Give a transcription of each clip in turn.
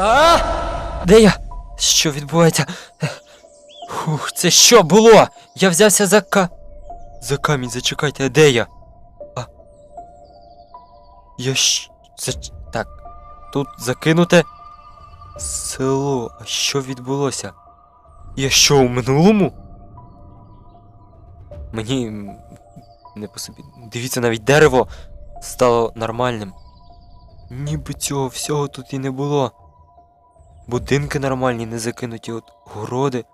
А? Де я? Що відбувається? Фух, це що було? Я взявся за ка. За камінь, зачекайте, де я? А. Я щ. Це... ч- Так. Тут закинуте. Село. А що відбулося? Я що, у минулому? Мені. Не по собі. Дивіться, навіть дерево стало нормальним. Ніби цього всього тут і не було. Будинки нормальні, не закинуті, от городи.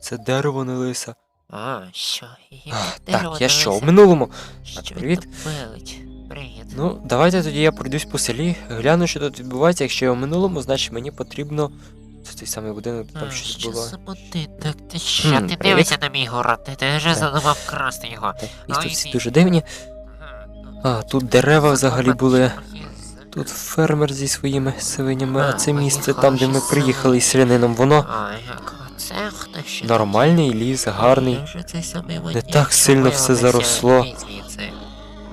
Це дерево не лиса. А, що? А, так, я що, в минулому. Що Так, привіт. Привіт. Ну, давайте тоді я пройдусь по селі, гляну, що тут відбувається. Якщо я в минулому, значить мені потрібно. Це той самий будинок, там А, щось що було. за будинок? Ти що? Хм, ти дивишся на мій город, ти, ти вже задумав красти його. Так, і Ну, тут всі дуже дивні. Ну, А, тут дерева взагалі були. Тут фермер зі своїми свинями, а це місце там, де ми приїхали із селянином, воно нормальний ліс, гарний. Не так сильно все заросло.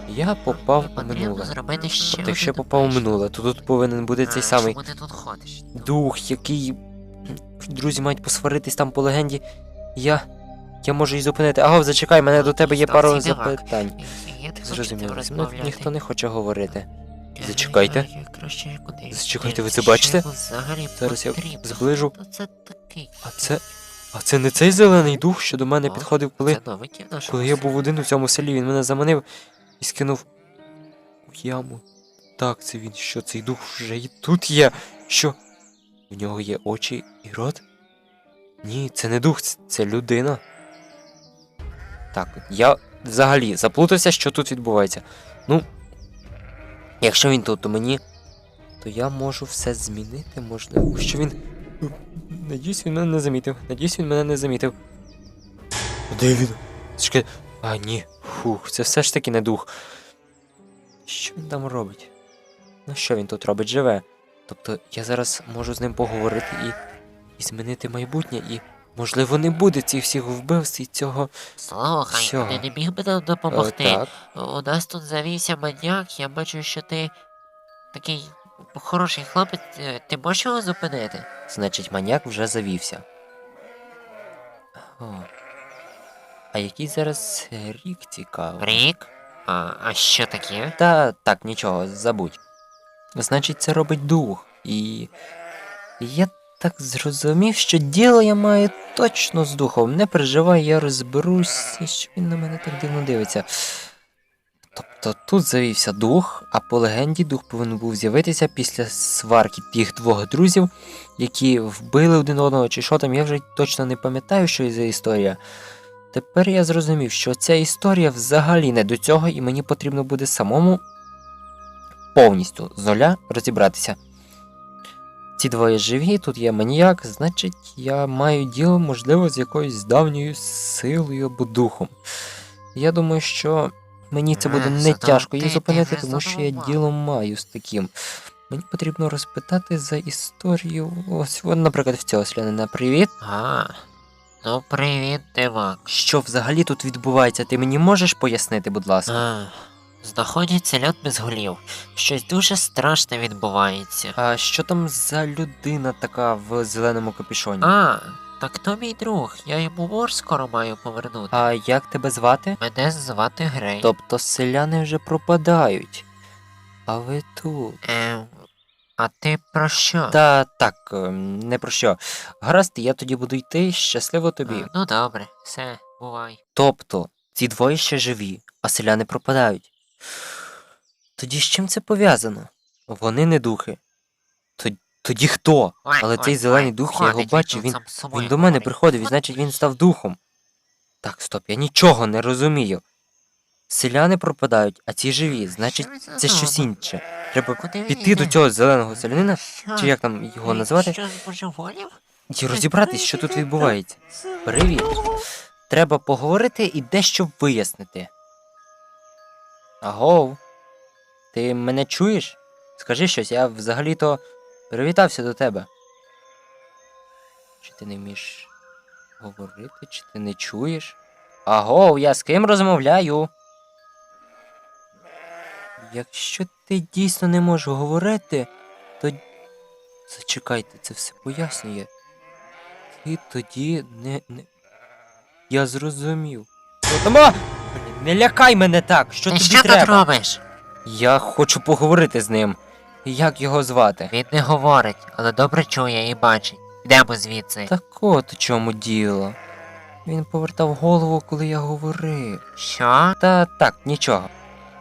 Я попав у минуле. От якщо я попав у минуле, то тут повинен бути цей самий дух, який друзі мають посваритись там по легенді. Я. Я можу її зупинити. Агов, зачекай, мене до тебе є пару запитань. Зрозуміло, ніхто не хоче говорити. Зачекайте. Зачекайте, ви це бачите? Зараз я зближу. А це. А це не цей зелений дух, що до мене підходив, коли. Коли я був один у цьому селі, він мене заманив і скинув у яму. Так, це він що, цей дух вже і тут є. Що? В нього є очі і рот? Ні, це не дух, це людина. Так, я взагалі заплутався, що тут відбувається. Ну, якщо він тут, то мені. То я можу все змінити, можливо, що він. Надіюсь, він мене не замітив. Надіюсь, він мене не замітив. Де він? Чекай. А, ні. Фух, це все ж таки не дух. Що він там робить? Ну що він тут робить? Живе. Тобто я зараз можу з ним поговорити і, і змінити майбутнє, і можливо не буде цих всіх вбивств і цього. Слухай, Що? ти не міг би нам Е, допомогти? так. У нас тут завівся маньяк, я бачу, що ти такий хороший хлопець, Е, ти можеш його зупинити? Значить, маньяк вже завівся. О. А який зараз рік цікавий? Рік? А, а що таке? Та так, нічого, забудь. Значить, це робить дух. І я так зрозумів, що діло я маю точно з духом. Не переживай, я розберусь, що він на мене так дивно дивиться. Тобто тут завівся дух, а по легенді дух повинен був з'явитися після сварки тих двох друзів, які вбили один одного, чи що там, я вже точно не пам'ятаю, що за історія. Тепер я зрозумів, що ця історія взагалі не до цього, і мені потрібно буде самому повністю з нуля розібратися. Ці двоє живі, тут є маніяк, значить, я маю діло, можливо, з якоюсь давньою силою або духом. Я думаю, що мені це буде Е, не тяжко ти зупинити, тому що я діло маю з таким. Мені потрібно розпитати за історію. Ось, от, наприклад, в цього слянина. Привіт. А, ну привіт, дивак. Що взагалі тут відбувається? Ти мені можеш пояснити, будь ласка? А, знаходиться льот без голів. Щось дуже страшне відбувається. А що там за людина така в зеленому капюшоні? А, так то мій друг, я йому вор скоро маю повернути. А як тебе звати? Мене звати Грей. Тобто селяни вже пропадають. А ви тут. Ем, а ти про що? Та так, ем, не про що. Гаразд, я тоді буду йти. Щасливо тобі. А, ну добре, все, бувай. Тобто, ці двоє ще живі, а селяни пропадають. Тоді з чим це пов'язано? Вони не духи. Тод- Тоді хто? Але цей зелений дух, я його бачив, він- Він до мене приходив, і значить він став духом. Так, стоп, я нічого не розумію. Селяни пропадають, а ці живі, значить, це щось інше. Треба піти до цього зеленого селянина, чи як там його збожеволів? і розібратись, що тут відбувається. Привіт. Треба поговорити і дещо вияснити. Агов. Ти мене чуєш? Скажи щось, я взагалі-то привітався до тебе. Чи ти не вмієш говорити, чи ти не чуєш? Агов, я з ким розмовляю? Якщо ти дійсно не можеш говорити, то, Зачекайте, це все пояснює. Ти тоді не. не... Я зрозумів. Тома! Не лякай мене так! Що Ти тобі що тут робиш? Я хочу поговорити з ним. Як його звати? Він не говорить, але добре чує і бачить. Йдемо звідси. Так от у чому діло. Він повертав голову, коли я говорив. Що? Та так, нічого.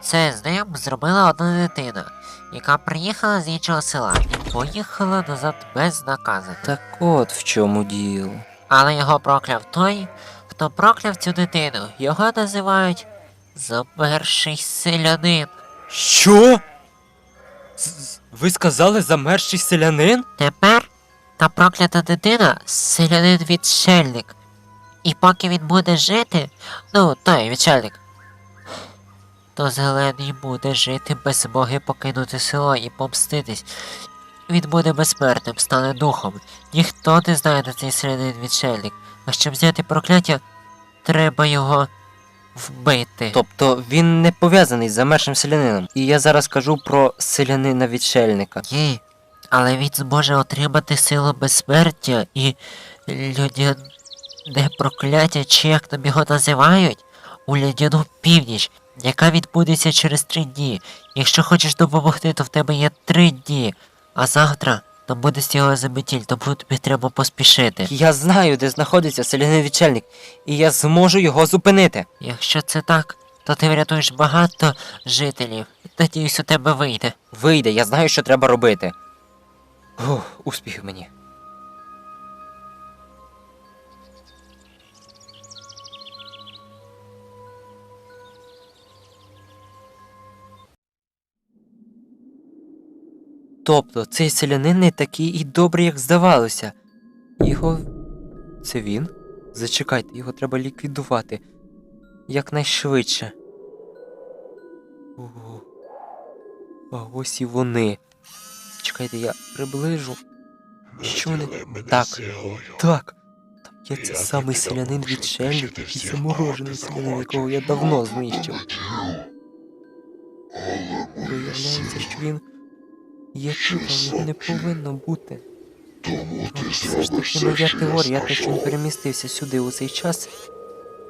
Це з ним зробила одна дитина, яка приїхала з іншого села і поїхала назад без наказу. Так от в чому діло. Але його прокляв той, хто прокляв цю дитину. Його називають замерший селянин. Що? Ви сказали замерший селянин? Тепер та проклята дитина селянин відшельник. І поки він буде жити, ну той відшельник, то зелений буде жити без змоги покинути село і помститись. Він буде безсмертним, стане духом. Ніхто не знає, де цей селянин відшельник. А щоб взяти прокляття, треба його вбити. Тобто він не пов'язаний з замершим селянином. І я зараз кажу про селянина відшельника. Ні, але він зможе отримати силу безсмертя і людяне прокляття, чи як там його називають, у людяну північ, яка відбудеться через три дні. Якщо хочеш допомогти, то в тебе є три дні, а завтра там буде його заметіль, тому тобі треба поспішити. Я знаю, де знаходиться селяний відчельник, і я зможу його зупинити. Якщо це так, то ти врятуєш багато жителів. Надіюсь, у тебе вийде. Вийде, я знаю, що треба робити. Ух, успіх мені. Тобто цей селянин не такий і добрий, як здавалося. Його. Це він? Зачекайте, його треба ліквідувати. Якнайшвидше. Ого. А ось і вони. Чекайте, я приближу. Що вони? Так. Так. Там є цей самий селянин відшельник, і заморожений селянин, якого я давно знищив. Виявляється, що він є він не повинно бути. От Все ж таки моя теорія, те, що він перемістився сюди у цей час.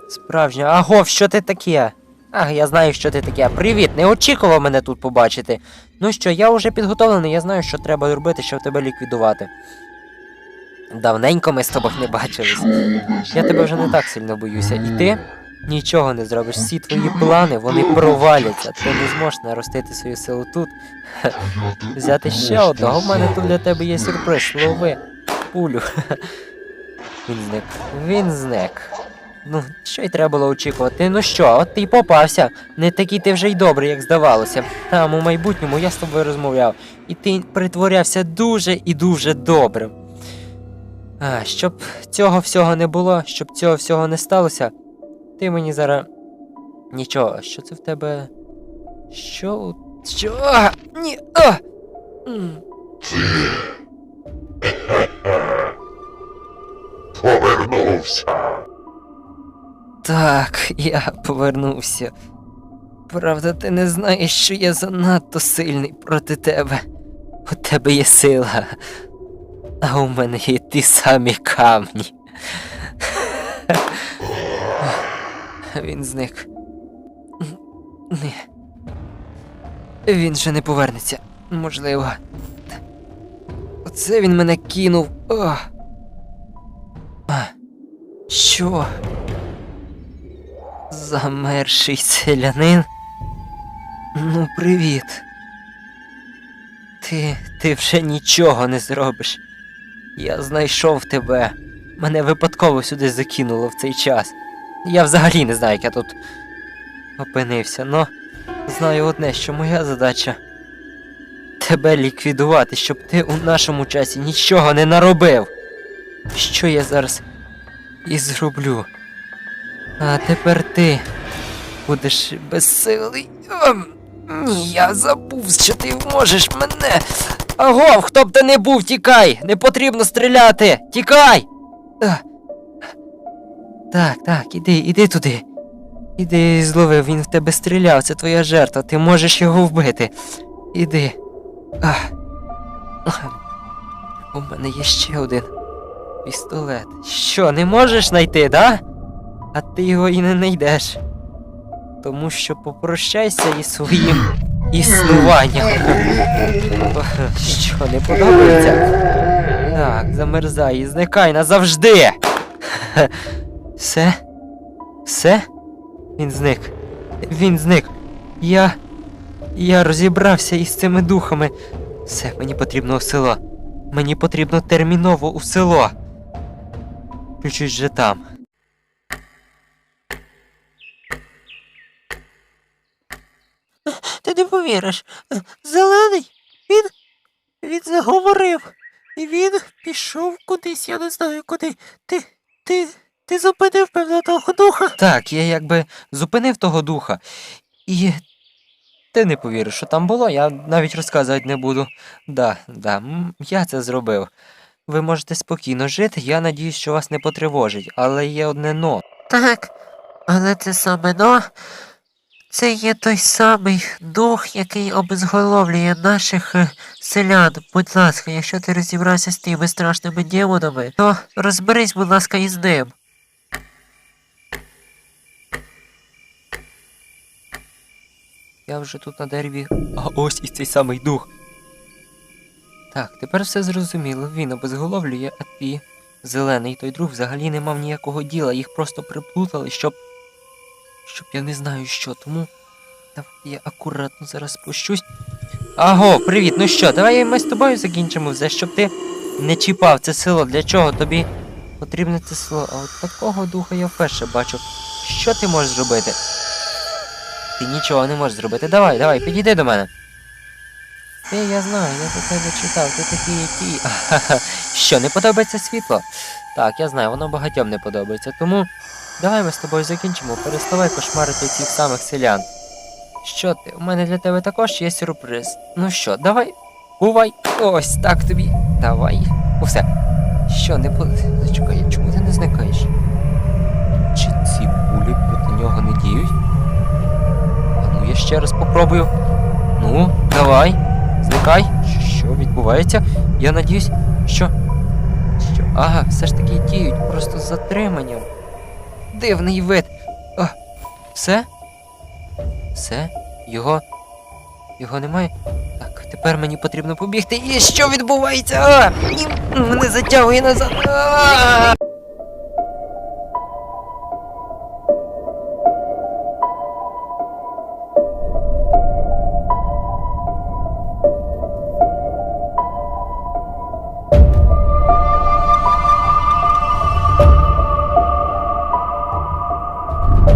Справжня. Агов, що ти таке? Ах, я знаю, що ти таке. Привіт, не очікував мене тут побачити. Ну що, я вже підготовлений, я знаю, що треба робити, щоб тебе ліквідувати. Давненько ми з тобою не бачились. Я тебе вже не так сильно боюся. І ти нічого не зробиш. Всі твої плани, вони проваляться. Ти не зможеш наростити свою силу тут. Взяти ще одного. В мене тут для тебе є сюрприз. Лови пулю. Він зник. Він зник. Ну, що й треба було очікувати. Ну що, от ти й попався. Не такий ти вже й добрий, як здавалося. Там у майбутньому я з тобою розмовляв, і ти притворявся дуже і дуже добрим. А, щоб цього всього не було, щоб цього всього не сталося, ти мені зараз. Нічого, що це в тебе. Що? у- Що? А, ні. А! М. Повернувся. Так, я повернувся. Правда, ти не знаєш, що я занадто сильний проти тебе. У тебе є сила, а у мене є ті самі камні. Він зник. Ні. Він же не повернеться. Можливо. Оце він мене кинув. О. Що? Замерший селянин? Ну, привіт. Ти. ти вже нічого не зробиш. Я знайшов тебе. Мене випадково сюди закинуло в цей час. Я взагалі не знаю, як я тут опинився, но знаю одне, що моя задача тебе ліквідувати, щоб ти у нашому часі нічого не наробив. Що я зараз і зроблю. А тепер ти будеш безсилий. Ем, Ні, я забув, що ти можеш мене. Агов, хто б ти не був, тікай! Не потрібно стріляти! Тікай! Так, так, іди, іди туди. Іди зловив, він в тебе стріляв, це твоя жертва, ти можеш його вбити. Іди. А. У мене є ще один пістолет. Що, не можеш знайти, да? А ти його і не знайдеш. Тому що попрощайся із своїм існуванням. Що, не подобається? Так, замерзай і зникай назавжди. Все? Все? Він зник. Він зник. Я. Я розібрався із цими духами. Все, мені потрібно у село. Мені потрібно терміново у село. Ключусь же там. Ти не повіриш. Зелений, він. Він заговорив. І він пішов кудись, я не знаю куди. Ти. Ти. Ти зупинив певно того духа. Так, я якби зупинив того духа. І. Ти не повіриш, що там було, я навіть розказувати не буду. Да, да, я це зробив. Ви можете спокійно жити, я надіюсь, що вас не потривожить, але є одне но. Так, але це саме но. Це є той самий дух, який обезголовлює наших е, селян. Будь ласка, якщо ти розібрався з тими страшними демонами, то розберись, будь ласка, із ним. Я вже тут на дереві, а ось і цей самий дух. Так, тепер все зрозуміло. Він обезголовлює, а ти, зелений той друг, взагалі не мав ніякого діла, їх просто приплутали, щоб. щоб я не знаю що, тому. Давай я акуратно зараз спущусь. Аго, привіт, ну що, давай ми з тобою закінчимо все, щоб ти не чіпав це село. Для чого тобі потрібне це село? А от такого духа я вперше бачу. Що ти можеш зробити? Ти нічого не можеш зробити. Давай, давай, підійди до мене. Ти, я знаю, я про тебе читав, ти такий який. Що, не подобається світло? Так, я знаю, воно багатьом не подобається. Тому давай ми з тобою закінчимо, переставай кошмарити цих самих селян. Що ти? У мене для тебе також є сюрприз. Ну що, давай, бувай. Ось так тобі. Давай. Усе. Що, не по. Зачекай, чому ти не зникаєш? Чи ці пулі проти нього не діють? Я ще раз попробую. Ну, давай, зникай. Що відбувається? Я надіюсь, що. Що. Ага, все ж таки діють, просто з затриманням. Дивний вид. А, все? Все? Його. Його немає? Так, тепер мені потрібно побігти. І що відбувається? А! Мене затягує назад. А!